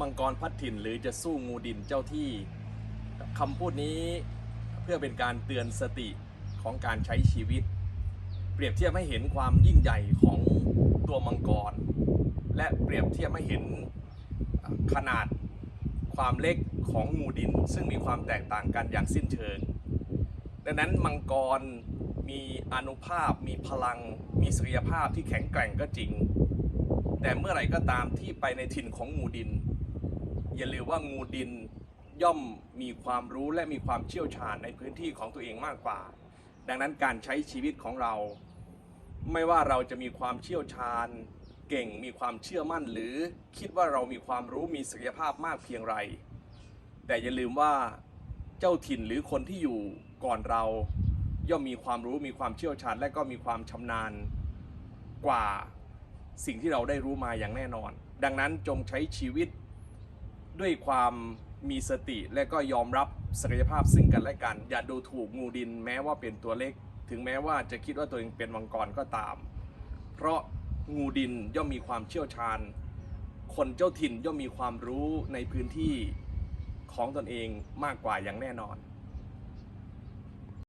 มังกรพัดถิ่นหรือจะสู้งูดินเจ้าที่คำพูดนี้เพื่อเป็นการเตือนสติของการใช้ชีวิต เปรียบเทียบให้เห็นความยิ่งใหญ่ของตัวมังกร และเปรียบเทียบให้เห็นขนาดความเล็กของงูดิน ซึ่งมีความแตกต่างกันอย่างสิ้นเชิง ดังนั้นมังกรมีอานุภาพมีพลัง มีศักยภาพที่แข็งแกร่งก็จริง แต่เมื่อไหร่ก็ตามที่ไปในถิ่นของงูดิน อย่าลืมว่างูดินย่อมมีความรู้และมีความเชี่ยวชาญในพื้นที่ของตัวเองมากกว่า ดังนั้นการใช้ชีวิตของเรา ไม่ว่าเราจะมีความเชี่ยวชาญ เก่งมีความเชื่อมั่น หรือคิดว่าเรามีความรู้มีศักยภาพมากเพียงไร แต่อย่าลืมว่าเจ้าถิ่นหรือคนที่อยู่ก่อนเราย่อมมีความรู้มีความเชี่ยวชาญ และก็มีความชำนาญกว่าสิ่งที่เราได้รู้มาอย่างแน่นอน ดังนั้นจงใช้ชีวิต ด้วยความมีสติและก็ยอมรับศักยภาพซึ่งกันและกัน อย่าดูถูกงูดินแม้ว่าเป็นตัวเล็ก ถึงแม้ว่าจะคิดว่าตัวเองเป็นมังกรก็ตาม เพราะงูดินย่อมมีความเชี่ยวชาญ คนเจ้าถิ่นย่อมมีความรู้ในพื้นที่ของตนเองมากกว่าอย่างแน่นอน